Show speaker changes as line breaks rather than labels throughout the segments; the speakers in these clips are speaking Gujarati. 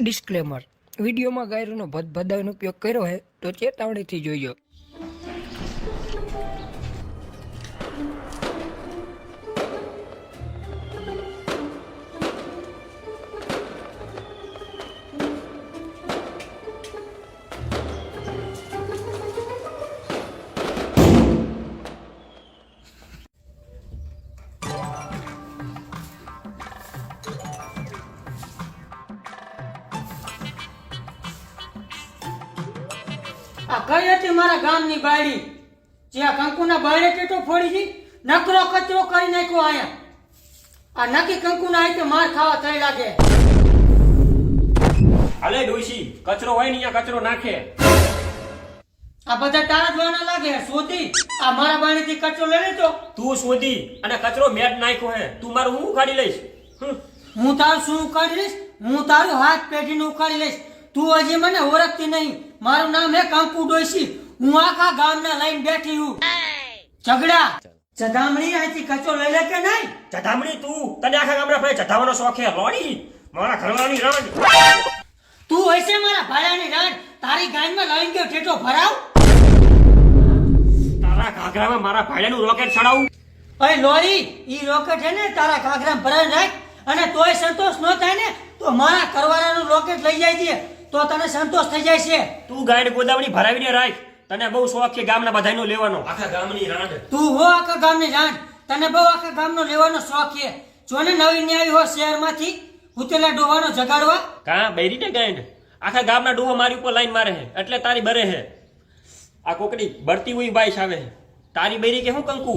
ડિસ્ક્લેમર વિડીયોમાં ગાયરોનો ભદભદાનો ઉપયોગ કર્યો હોય તો ચેતવણીથી જોઈજો.
આ કઈ હતી મારા ગામની બાયડી. જે આ કંકુના બાયડે ટેટો ફોડી હતી નકરો કચરો કરી નાખ્યો આયા. આ નકી કંકુના આઈ માર ખાવા થઈ લાગે.
અલે ડોશી કચરો હોય ને અહીંયા કચરો નાખે.
આ બધા તારા જોવાના લાગે શોધી. આ મારા બાયડીથી કચરો લઈ લેતો
તું શોધી અને કચરો મેટ નાખ્યો હે. તું મારું હું ઉખાડી લઈશ.
હું તારું શું ઉખાડી લઈશ? હું તારું હાથ પેઢીને ઉખાડી લઈશ. તું હજી મને ઓળખતી નહીં. મારું નામ હે કંકુ ડોશી. હું આખા ગામના લઈને બેઠી હું ઝઘડા. ચદામણી અહીંથી કચરો લઈ લે કે નહીં?
ચઢામણી તું. તને આખા ગામના ભાઈ ચઢાવવાનો શોખ હે રોડી મારા ઘરવાળાની રણ.
તું હશે મારા ભાડાની રણ. તારી ગાયમાં લઈને ગયો ઠેઠો ભરાવ.
તારા ઘાઘરામાં મારા ભાઈડાનું રોકેટ ચડાવું.
અરે લોરી ઈ રોકેટ છે ને તારા ઘાઘરામાં ભરાઈને રાખ. અને તોય સંતોષ ન થાય ને તો મારા કરવાળાનું રોકેટ લઈ જાય છે. તો તને સંતોષ થઈ જાય છે.
તું ગાયને ગોદાવરી ભરાવીને રાખ. તને બહુ શોખ છે ગામના બધાનો લેવાનો. આખા ગામની રાંડ.
તું હો આખા ગામની જાણ તને બહુ આખા ગામનો લેવાનો શોખ છે. જો ને નવી ન્યાય હો શહેરમાંથી ઉતેલા ડોવાનો જગાડવા.
કા? બેરી ને ગાયને? આખા ગામના ડોવા મારી ઉપર લાઈન મારે હે એટલે તારી બરે હે આ કોકડી બળતી હોય બાઈશ આવે તારી બૈરી કે હું કંકુ?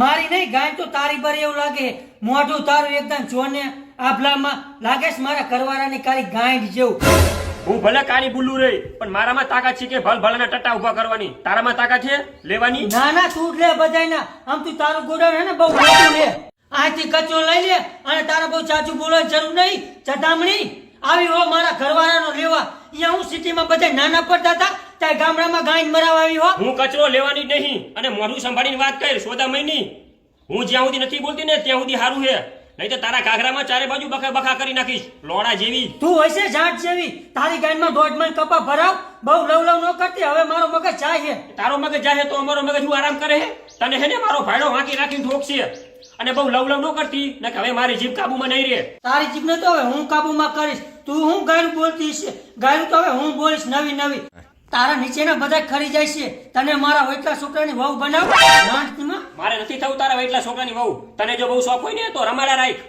મારી નહીં ગાય તો તારી પર એવું લાગે. મોઢું તારું એકદમ જોને આભલામાં લાગે છે મારા કરવાળાની કાળી ગાંઠ જેવું.
હું ભલે કાળી બુલ્લું રહી પણ મારામાં તાકાત છે કે ભલ ભલાના ટટા ઊભા કરવાની. તારામાં તાકાત છે લેવાની?
ના ના તું લે બધાયના. આમ તું તારું ગોડાઉન હે ને બહુ મોટું લે. આથી કચરો લઈ લે અને તારા બહુ ચાચુ બોલવાની જરૂર નહીં. ચટામણી. આવી હો મારા ઘરવાળાનો લેવા. અહીંયા હું સિટીમાં બધા નાના પડતા હતા ત્યાં ગામડામાં ગાય મરાવા આવી હો.
હું કચરો લેવાની જ નહીં અને મોઢું સંભાળીને વાત કર સોદા મહિની હું જ્યાં સુધી નથી બોલતી ને ત્યાં સુધી સારું છે નહીં તો તારા ઘાઘરામાં ચારે બાજુ બખા બખા કરી નાખીશ લોડા જેવી.
તું હશે જાટ જેવી. તારી ગાયમાં દોઢ મણ કપા ભરાવ. બહુ લવ લવ ન કરતી હવે મારો મગજ જાય છે
તારો મગજ જાય તો અમારો મગજ હું આરામ કરે હે? તને હે ને મારો ભાડો વાંકી રાખીને ઠોકશે અને બહુ લવ લવ ન કરતી ને હવે મારી જીભ કાબુમાં નહીં રહે.
તારી જીભને તો હવે હું કાબુમાં કરીશ. તું હું ગાયું બોલતી છે ગાયું તો હવે હું બોલીશ નવી નવી. તારા નીચેના બધા ખરી જાય છે. તને મારા વૈટલા છોકરાની વહુ બનાવ.
મારે નથી થવું તારા વૈટલા છોકરાની વહુ. તને જો બહુ શોખ હોય ને તો રમાડા રાખ.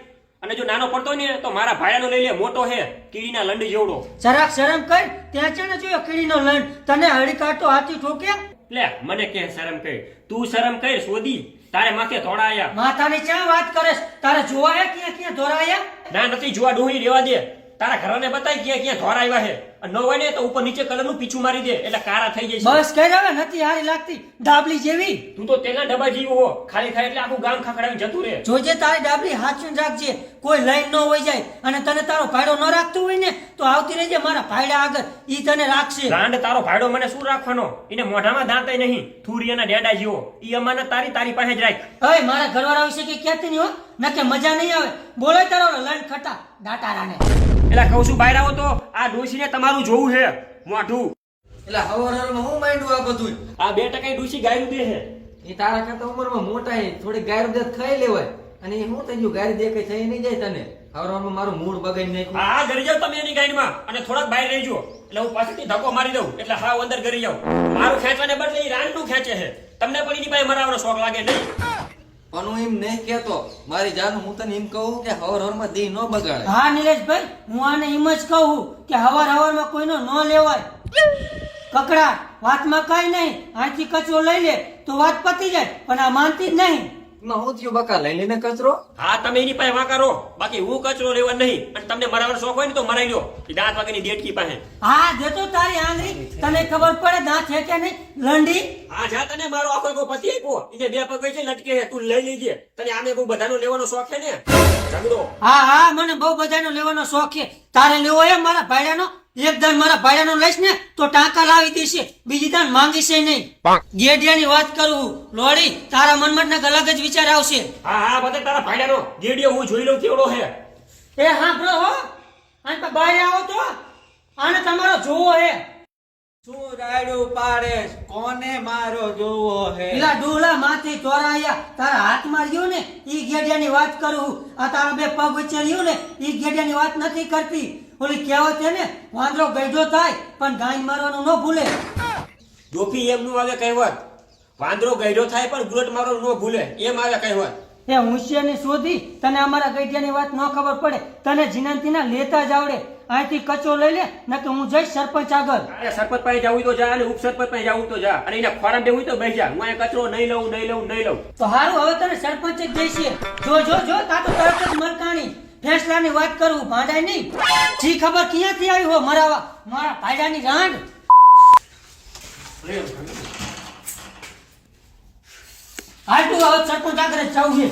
અને જો નાનો પડતો ને તો મારા ભાઈડાનો લઈ લે મોટો હે. કીડીના લંડી જેવડો.
જરાક શરમ કર. ત્યાં છે ને જોયો કીડીનો લંડ. તને હળી કાઢતો હાથી ઠોકે?
લે મને કે શરમ કર. તું શરમ કર શોધી તારે માથે ધોળાયા
માથાની ચા વાત કરે તારે જોવાયા ક્યાં ક્યાં ધોરાયા
ના નથી જોવા ડોહી રેવા દે. તારા ઘરોને બતાવી ક્યાં ક્યાં ઘર આવ્યા અને ન હોય ને તો ઉપર નીચે કલરનું પીછું મારી દે. એટલે કારા થઈ જાય
બસ કઈ હવે નથી હારી લાગતી. ડાબલી જેવી.
તું તો તેના ડબ્બા જેવી હો. ખાલી ખાય એટલે આખું ગામ ખખડાવી જતું રહે.
જોજે તારી ડાબલી હાચું રાખજે. કોઈ લાઈન ન હોય જાય. અને તને તારો ભાડો ન રાખતું હોય ને તો આવતી રહેજે મારા ભાડા આગળ. ઈ તને રાખશે.
ગાંડ તારો ભાડો મને શું રાખવાનો? એને મોઢામાં દાંતય નહીં. થુરિયાના ડેડા જેવો. ઈ અમાને તારી તારી પાસે જ રાખ.
અય મારા ઘરવાળા વિશે કે કહેતી નહીં હો. નકે મજા નહીં આવે. બોલે તારો લાઈન ખટા. દાટારાને.
એટલે કહું છું બહાર આવો તો આ ડોસીને તમારું જોવું છે મોઢું.
એટલે હવાર હવારમાં હું માંડું આ બધું
આ બે ટકા ડૂસી ગાયરું દે છે.
એ તારા કરતા ઉંમરમાં મોટા છે થોડી ગાયર દે ખાઈ લેવાય. અને એ હું થઈ ગયું? ગાયર દેખાય થઈ નહીં જાય તને. હવાર હવારમાં મારું મૂળ બગાડી નાખ્યું.
હા ઘરે જાવ તમે એની ગાડીમાં અને થોડાક બહાર રહેજો. એટલે હું પાછળથી ધક્કો મારી દઉં. એટલે હા અંદર ઘરી જાઉં. મારું ખેંચવાને બદલે એ રાંડનું ખેંચે છે. તમને પણ એની પાસે મરાવાનો શોખ લાગે નહીં.
એમ નહીં કહેતો. મારી જાન હું તને એમ કહું કે હવર હવરમાં દી ન બગાડે.
હા, નિલેશભાઈ, હું આને એમ જ કહું કે હવાર હવારમાં કોઈનો ન લેવાય. કકડા વાતમાં કઈ નહીં. આથી કચરો લઈ લે તો વાત પતી જાય, પણ આ માનતી જ નહીં.
એમાં થયો બકા? લઈ લઈને કચરો?
હા તમે એની પાસે વાંકારો બાકી હું કચરો લેવા નહીં. પણ તમને મરાવાનો શોખ હોય ને તો મરાઈ લો એ દાંત વાગીની દેડકી પાસે.
હા દેતો તારી આંગળી. તને ખબર પડે દાંત છે કે નહીં? લંડી?
હા જા તને મારો આખો કો પતિ આપ્યો. ઈને બે પગ છે લટકે. છે તું લઈ લેજે. તને આમે બહુ બધાનો લેવાનો શોખ છે ને? ઝઘડો
હા હા મને બહુ બધાનો લેવાનો શોખ છે. તારે લેવો એમ મારા ભાઈડાનો એક દાન મારા ભાઈડાનો લઈશ ને તો ટાંકા લાવી દેશે બીજી દાન માંગીશે નહીં. ગેડિયાની વાત કરું લોડી તારા મનમાં ના અલગ જ વિચાર આવશે.
હા હા બધા તારા ભાઈડાનો ગેડિયો હું જોઈ લઉં કેવડો હે.
એ હા બ્રો હો. અને તો બહાર આવો તો. આને તમારો જોવો હે.
શું રાયડું પાડે કોને મારો જોવો હે?
પેલા ડોલા માથે ચોરાયા. તારા હાથમાં રહ્યું ને ઈ ગેડિયાની વાત કરું આ તારા બે પગ વચ્ચે રહ્યું ને ઈ ગેડિયાની વાત નથી કરતી. ઓલી કહેવત છે ને વાંદરો ગઈઢો થાય પણ ગાય મારવાનું ન ભૂલે.
ડોફી એમનું આવે કહેવત વાંદરો ગયડો થાય પણ ગુરટ મારવાનું ન ભૂલે. એમ આવે કહેવત.
એ હોશિયારની શોધી તને અમારા ગઈઢિયાની વાત ન ખબર પડે તને જીનંતીના લેતા જ આવડે. અહીંથી કચો લઈ લે નકે હું જઈશ સરપંચ આગળ.
અરે સરપંચ પાસે જવું તો જા અને ઉપસરપંચ પાસે જવું તો જા. અને એના ફોરમ દેવું હોય તો બેસી જા. હું અહીંયા કચરો નહીં લઉં નહીં લઉં નહીં લઉં.
તો હારું હવે તને સરપંચ જ દેશે જો જો જો તા તો તરત જ મરકાણી ફેસલાની વાત કરું, ભાંડાય નહીં. જી ખબર ક્યાંથી આવી હો મારા મારા ભાઈડાની રાંડ? હાલ તું હવે સરપંચ આગળ જવું છે.